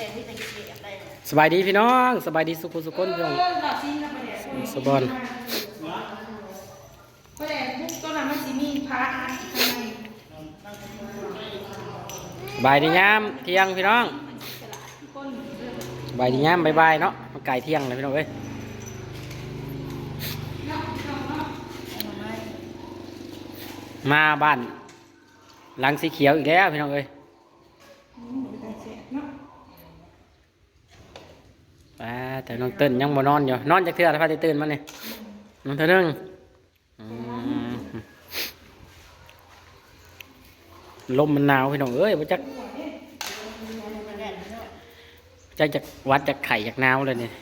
ดงที่จะเก็บได้เนี่ยสบายดีพี่น้องสบายดีสุขุสุขนพี่น้องเออหลับซีนแล้วประเดี๋ยวสบอน ประเดี๋ยวพวกต้นน้ำมันสิมีพระข้างในสบายดียามเที่ยงพี่น้องคนสบายดียามบายๆเนาะมันไก่เที่ยงเลยพี่น้องเอ้ยเนาะเนาะเนาะเอามาไหมมาบ้านหลังสีเขียวอีกแล้วพี่น้องเอ้ย อืมเดี๋ยวจะเสียเนาะ อ่าแต่น้องเติ้นยังบ่นอนอยู่นอนจากเทื่อถ้าพาได้ตื่นมาเนี่ยนอนเท่านึงอืมลมมันหนาวพี่น้องเอ้ยบ่จักจักจากวัดจากไข่จากหนาวเลยเนี่ย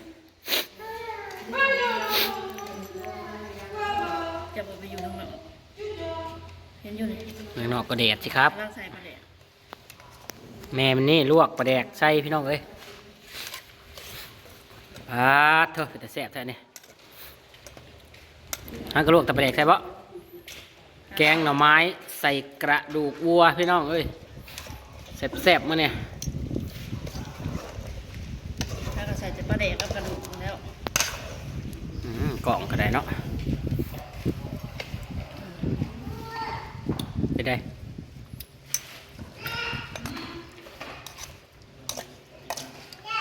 จะไปอยู่ตรงไหนเห็นอยู่นี่ข้างนอกก็แดดสิครับร่างใส่ประเดี๋ยวแม่มันนี่ลวกปลาแดกใส่พี่น้องเอ้ยปาดเถอะเป็นแต่แซ่บแท้นี่อันก็ลวกแต่ปลาแดกใส่ปะแกงหน่อไม้ใส่กระดูกวัวพี่น้องเอ้ยแซ่บๆมาเนี่ยถ้าเราใส่จะประเดี๋ยวกับกระดูกแล้วอืมกล่องก็ได้เนาะไปได้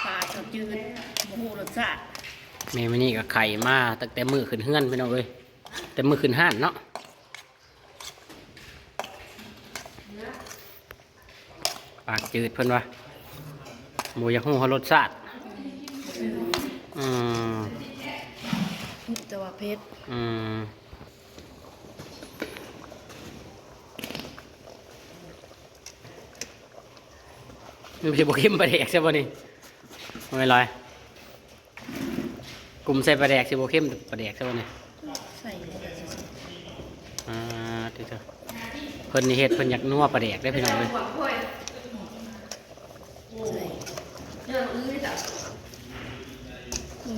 ปลาสดจืดหมูรส ชาติแม่มันนี่ก็ไข่มาตั้งแต่มือขึ้นเฮือนพี่น้องเอ้ยแต่มือขึ้นห้านเนาะปากจืดเพิ่นว่าหมูอยากหูเขารสชาติอืมแต่ว่าเพชรอืมมันไม่ใช่บวเข้มปลาแดกใช่ป่ะนี่ไม่ลอย กลุ่มใส่ปลาแดกใช่บวเข้มปลาแดกใช่ป่ะนี่ใส่เลยอ่าที่เถอะเพิ่นนี่เฮ็ดเพิ่นอยากนัวปลาแดกได้พี่น้องเลยใส่เรื่องอื้อจ้ะ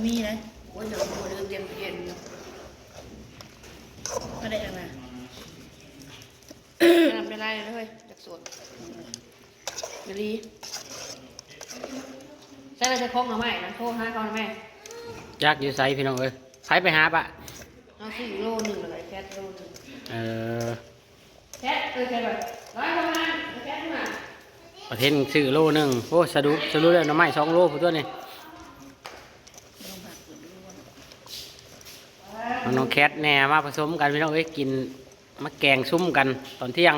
มีนะโอ้ยเดี๋ยวเรื่องเย็นเย็นก็ได้ยังไงทำไม่ได้เลยจากสวนมะลีใช่เราจะคล้องหรือไม่นะโทษให้เขาหรือไม่ ยากอยู่ไสพี่น้องเอ้ยใครไปหาปะเอาสี่โลหนึ่งเลยแคทโลหนึ่งเออแคทเออแคทแบบร้อยประมาณแคทมาประเทศซื้อโลหนึงโอ้สะดุสะดุแล้วหน้ำไม้สองโลพุ่นตัวนี่เอาน้องแคทแหน่มาผสมกันพี่น้องเอ้ยกินมาแกงซุ่มกันตอนเที่ยง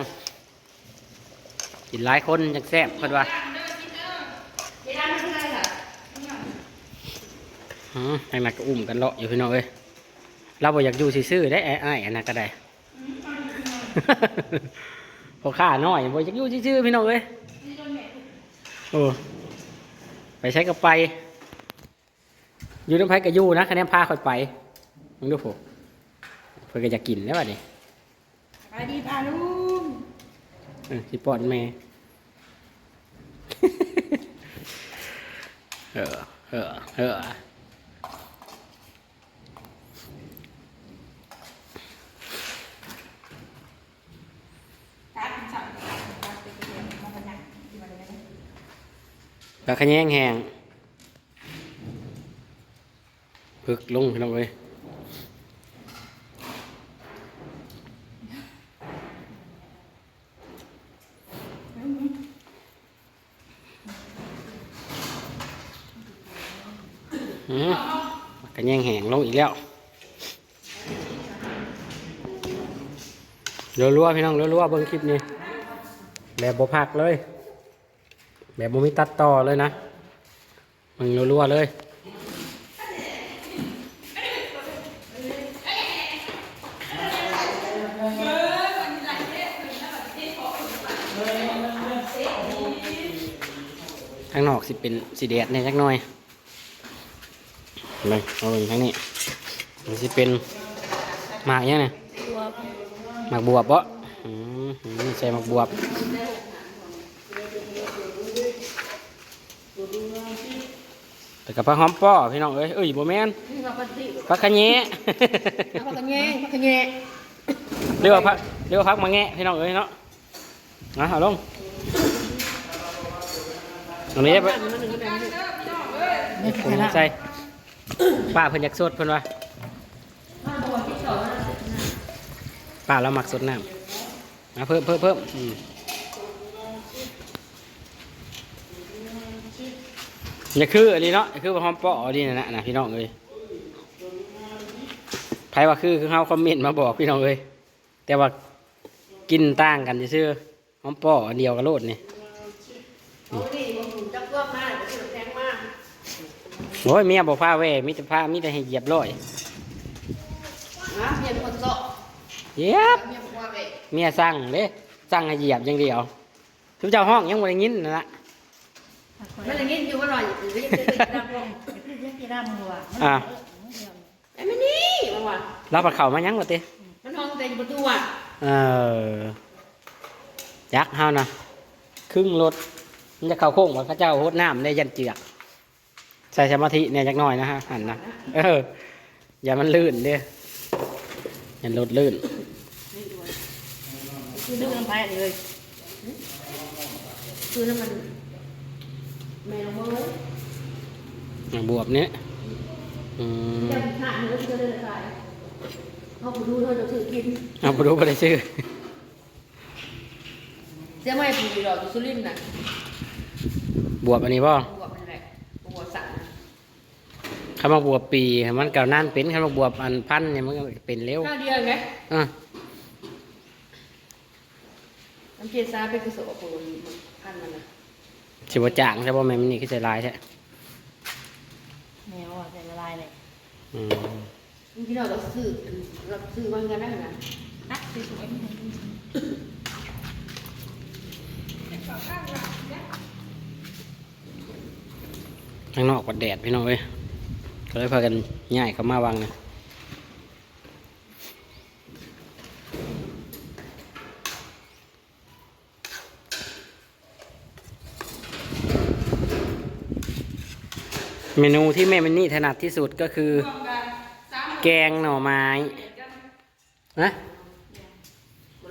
กินหลายคนจังแซ่บเพิ่นว่า เดี๋ยวไม่เป็นไรค่ะ อืมทางนั้นก็อุ้มกันเลาะอยู่พี่น้องเอ้ยเราบ่อยากอยู่ซื่อๆได้ไอ้ไอ้ายอันนั้นก็ได้พอข้าน้อยบ่อยากอยู่ซื่อๆพี่น้องเอ้ยโอ้ไปใช้กับไป อยู่น้ำไผก็อยู่นะคะแนนพาค่อยไปมึงดูผมเพื่อก็จะกินแล้วบัดนี้ไปดีพาลุงเออสิปอดแม่เออเออเออ การสั่งการไปเรียนมาเป็นยังที่มาเลยนะ ปลาขะแยงแห้งพึกลงพี่น้องเอ้ยอืมปลาขะแยงแหงลงอีกแล้วรัวๆพี่น้องรัวๆเบิ่งคลิปนี้แบบบ่พักเลย แบบบ่มีตัดต่อเลยนะมึงรัวๆเลยทางนอกสิเป็นสีแดดเนี่ยจักหน่อยเลยเอาไปทางนี้มันสิเป็นหมากยังไงหมากบวบปะใส่หมากบวบ แต่กับผักหอมป้อพี่น้องเอ้ยเอ้ยโบแมนนี่เราปฏิผักขะแยะพักกันแย่พักกันแย่เรียกว่าผักเรียกว่าผักมาแงะพี่น้องเอ้ยเนาะนะเอาลงตรงนี้ได้ปะนี่คือละใส่ป้าเพิ่นอยากสดเพิ่นว่าป้าเรามักสดน้ำมาเพิ่มเพิ่มเพิ่ม อืมนี่คืออันนี้เนาะนี่คือว่าหอมเปาะอันนี้นะนะพี่น้องเอ้ยใครว่าคือคือเฮาคอมเมนต์มาบอกพี่น้องเอ้ยแต่ว่ากินต่างกันซื่อๆหอมเปาะอันเดียวกับโลดนี่เอาดิบ่หูจักรอบมาบ่สิแพงมากโอ้ยเมียบอกพาแว่มีแต่พามีแต่ให้เหยียบร้อยนะเมียเป็นคนเซาะเหยียบเมียบอกว่าเว้ยเมียสั่งเด้สั่งให้เหยียบอย่างเดียวทุกเจ้าห้องยังบ่ได้ยินนั่นละ มันอย่างงี้อยู่ว่าหน่อยหรือยังจะได้ดังบ่คือยังกี่ด้ามหัวอ่าไอ้ไม่นี่มันว่าเราปัดเข่ามายังวะเต้มันห้องแต่อยู่ประตูอะเออยักษ์เฮานะครึ่งรถมันจะเข้าโค้งว่าเขาเจ้าโหดน้ำได้ยันเจือกใส่สมาธิเนี่ยจักหน่อยนะฮะหันนะเออ อย่ามันลื่นเด้อย่ารถลื่นคือนึกน้ำพายเลยคือน้ำมันแม่ลงมือ อย่างบวบเนี้ยอืมจะหาเนื้อจะได้ขายเขาไปดูเขาจะถือกินเอาไปดูไปได้ชื่อเสียไม่ผูกดอกอยู่สุรินทร์น่ะบวบอันนี้ป่ะบวกมันแหละบวกสั่งคำว่าบวบปีมันเก่านั่นเป็นคำว่าบวบอันพันเนี่ยมันก็เป็นเร็วข้าวเดียวไงอะ น้ำเจซาเป็นกระสอบปูนพันมันนะ ชิวจางใช่ป่ะแม่มันนี่คือใจลายใช่แมวอะใส่ละลายเลยอืมที่เราเราซื้อเราซื้อมันกันได้นะนักสวยข้างนอกวัดแดดพี่น้องเอ้ยก็เลยพากันย่ายเข้ามาวางนะ เมนูที่แม่มันนี่ถนัดที่สุดก็คือ แกงหน่อไม้นะ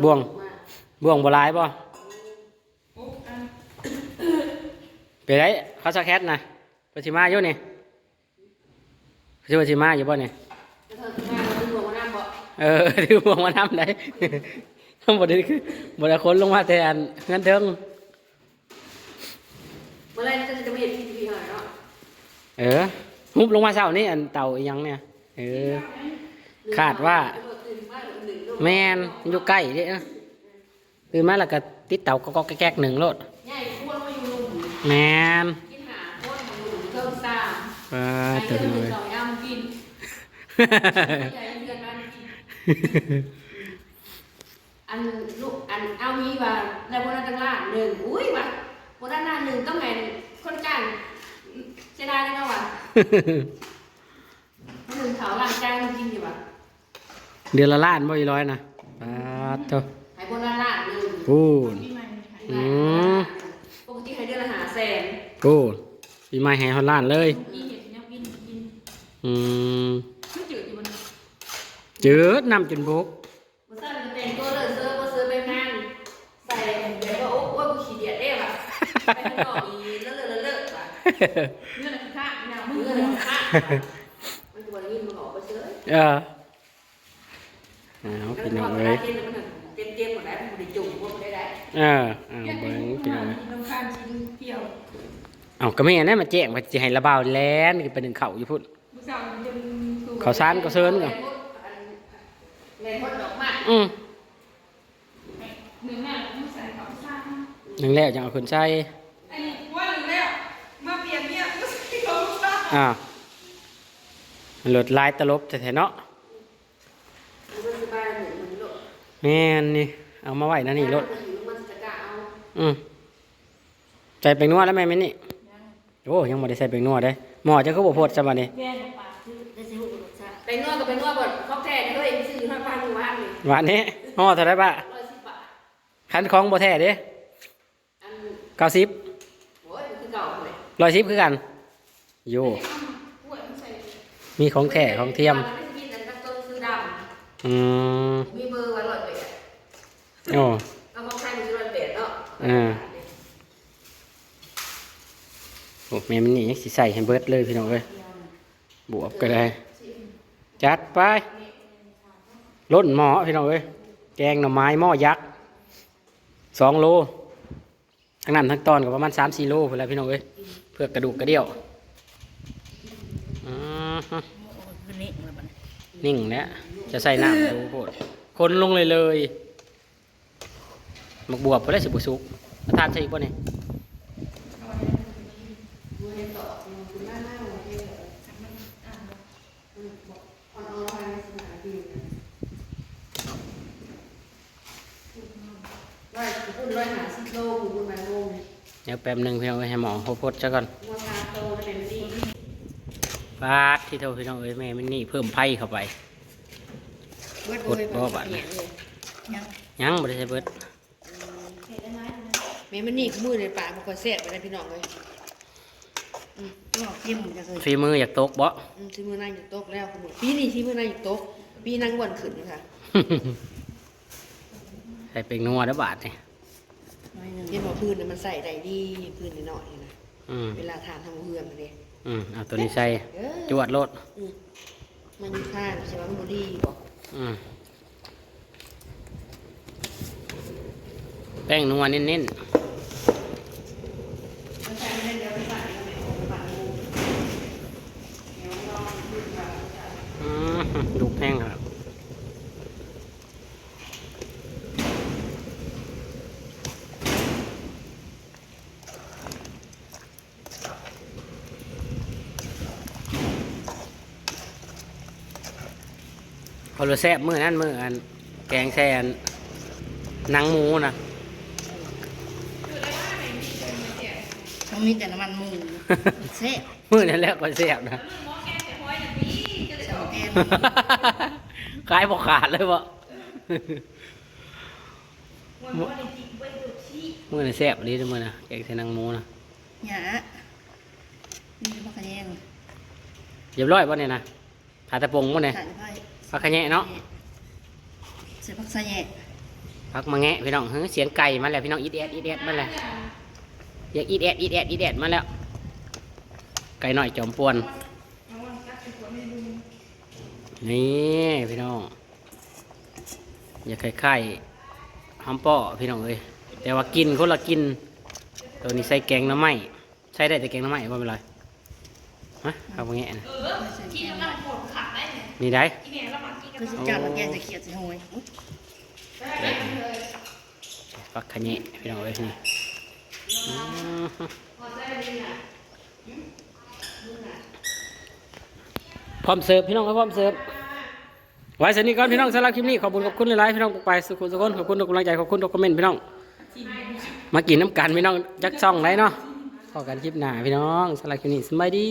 บ่วงบ่วงบหลายป่ไปได้เขาสักแคทนะปชิมาอยู่นี่ชื่อปชิมาอยู่ป่ะนี่เธอมาเราดูว่าน้ำบ่เออถือบ่วงมาทำได้ทั้งหมดนี่คือบไดคนลงมาแต่อันเงินเทิง เมื่อไรจะจะไม่เห็นที่ทีหน่อยเนาะ เออฮุบลงมาเช้านี่อันเต่าอีหยังเนี่ย เออ คาดว่า แมนอยู่ใกล้เด้นะตื่นมาแล้วก็ติดเต่าก็ก็แก๊กๆหนึ่งโลดแมนกินหาพวกมันอยู่เทิงซ่าอ่าไอ้อยอันอันลูกอันเอามีว่าในโบนนั้นตั้งล่างหนึ่งอุ้ยว่ะโบนด้านหน้าหนึ่งต้องแม่นคนจ้าง เสียดายเลยนะว่ะหนึ่งเขาหลังจ้างกินอยู่ว่ะเดือนละล้านบ่อีร้อยนะปาดโตหายบนด้านล่างหนึ่งพูดที่มันขายอืมปกติให้เดือนละหาแสนพูดปีใหม่แห่ฮอลล้านเลย กินเห็ดเนี่ยกินกินอืมไม่จืดอยู่บนจืดน้ำจนบุกมันสั่นจะเป็นตัวเลยเสื้อมาซื้อไปงานใส่เดี๋ยวก็โอ้ว่ากูขี้เดียดเด้ว่ะไปข้างนอกอีเลอะเลอะเลอะว่ะเงื่อนข้างเนี่ย มืมืออเลเลยยค่ะมันจะวันนี้มันออกไปซื้อเออเอาแล้วพี่น้ก็องเวเลลายเต้นมันเต้นเต้นหมดแล้วมันได้จุ่มพวกมันได้ได้เออเอาเบิ้งพี่น้องเลยน้ำข้างชิ้นเปรี้ยวเอาก็ไม่เห็นได้มาแจ้งว่าจะให้ระบาวแล้นคือเป็นหนึ่งเข่าอยู่พุ่นผู้สาวมันจะสูงเขาซานก็เซิร์นกันเล่นพดดอกไม้อืมหนึ่งน่ะผู้ใส่เขาสร้างหนึ่งแล้วจังเอาขึ้นใช้ อ่ามันหลดลายตลบแท้ๆเนาะมันก็สบายเหมือนมันโลดแม่นนี่ เอามาไว้นะนี่รถมันจะกะเอาอืมใส่แป้งนัวแล้วแม่ไหมนี่โอ้ยังไม่ได้ใส่แป้งนัวได้หมอจะก็บอกโพดสมานี่แม่ปลาซื้อได้ซื้ออุดซะไปนวดกับไปนวดบดเขาแท้เฮ้ยซื้อห้าพันอยู่บ้านเลยหวานนี้ห่อเท่าไรปะร้อยสิบบาทคันของบ่แท้เด้อันเก้าสิบโอ้ยมันคือเก่าเลยร้อยสิบคือกัน โยป่วยมันใส่มีของแท้ของเทียมไม่ได้กินแต่ต้นซื้อดอืมำมีเบอร์วันร้อยเบ็ดโอ้ก็ของใครมันซื้อร้อยเบ็ดเนาะอ่าโอ้แม่มันนี่ยังสิใส่ให้เบิดเลยพี่น้องเอ้ยบวบก็ได้ จัดไปล้นหม้อพี่น้องเอ้ยแกงหน่อไม้หม้อยักษ์สองโลทั้งนั้นทั้งตอนก็ประมาณสามสี่โลพอแหล้วพี่น้องเอ้ยเพื่อกระดูกกระเดี่ยว อือฮึคือนี่มาบัดนิ่งแล้วจะใส่น้ำดูโพดคนลงเลยเลยมักบวบพอได้สิบุสุกมาทานใช่อีกบ่เนี่ยเดี๋ยวแป๊บหนึ่งเอ้ยงให้หมอเขาพดซะก่อน มัวทาโตเป็นนี่ฟาดที่เท่าพี่น้องเอ้ยแม่มันนี่เพิ่มไพ่เข้าไป กดบ่บัดนะยังยังบ่ได้ใช้เบิดแม่มันนี่มือในป่ามันก็แซ่บไปนะพี่น้องเลยอืมต้องเอาเข้มจะเคยฝีมืออยากตกบ่ อืมที่มือนางอยู่โต๊ะแล้วคุณหมดปีนี้ที่มือนางอยู่โต๊ะปีนางวันขึ้นค่ะใส่เป็นนัวเด้อบาทนี่เห็นบอกพื้นน่ะมันใส่ได้ดีพื้นนิดหน่อยนะอืมเวลาทานทำเพื่อนมาเนี่ย อืมเอาตัวนี้ใส่เออจวดโลดอืมมันมีค่าใช่ไหมมันบดีบอกอืมแป้งนัวเน้นมันใส่ไม่ได้เดี๋ยวไปใส่แล้วแม่เอาไปปั่นงูเดี๋ยวรอดูว่าจะๆอืมลูกแห้งครับ พอเราแซ่บมือนั่นมืออัน แกงแซ่อันหนังหมูนะมันมีแต่น้ำมันหมูเซ่มือนั่นแหล้วก็แซ่บนะหมอแกงแต่หอยอย่างนี้จะได้สองแก้มขายบอกขาดเลยบ่วันวันจริงไปดูที่มือนี่แซ่บดีเด้อมือนะแกงใส่หนังหมูนะหยานี่คือพักขะแยงเรียบร้อยป่ะเนี่ยนะถาตะปงป่ะเนี่ยใส่ไพ่ พักขะแยะเนาะใส่พักใส่แยะพักมาแงะพี่น้องเฮ้ยเสียงไก่มาแล้วพี่น้องอีดแอดอีดแอดมาแล้วอยากอีดแอดอีดแอดอีดแอดมาแล้ว ไก่หน่อยจอมปวนวันกัดเป็นตัวไม่รู้นี่พี่น้อง อย่าคล้ายๆฮัมป้อพี่น้องเอ้ยแต่ว่ากินคนละกิน ตัวนี้ใส่แกงหน้ำไม้ใช้ได้แต่แกงหน้ำไม้ว่าเป็นไรฮะเอามาแงะนะเออกิ นแล้วมันปวดขาได้เนี่ยนี่ได้กินเนี่ยแล้วมันกินกันคือสิจัดแล้วแกจะเขียดสิหอยปักขะแยะพี่น้องเอ้ยนี่อืมพร้อมเสิร์ฟพี่น้องครับพร้อมเสิร์ฟไว้สนี้ก่อนพี่น้องสำหรับคลิปนี้ขอบคุณขอบคุณหลายๆพี่น้องไปสุขุมสุขคนขอบคุณทุกกำลังใจขอบคุณทุกคอมเมนต์พี่น้อง มากินน้ำกันพี่น้องจักซ่องไรเนาะพอกันคลิปหน้าพี่น้องสำหรับคลิปนี้สบายดี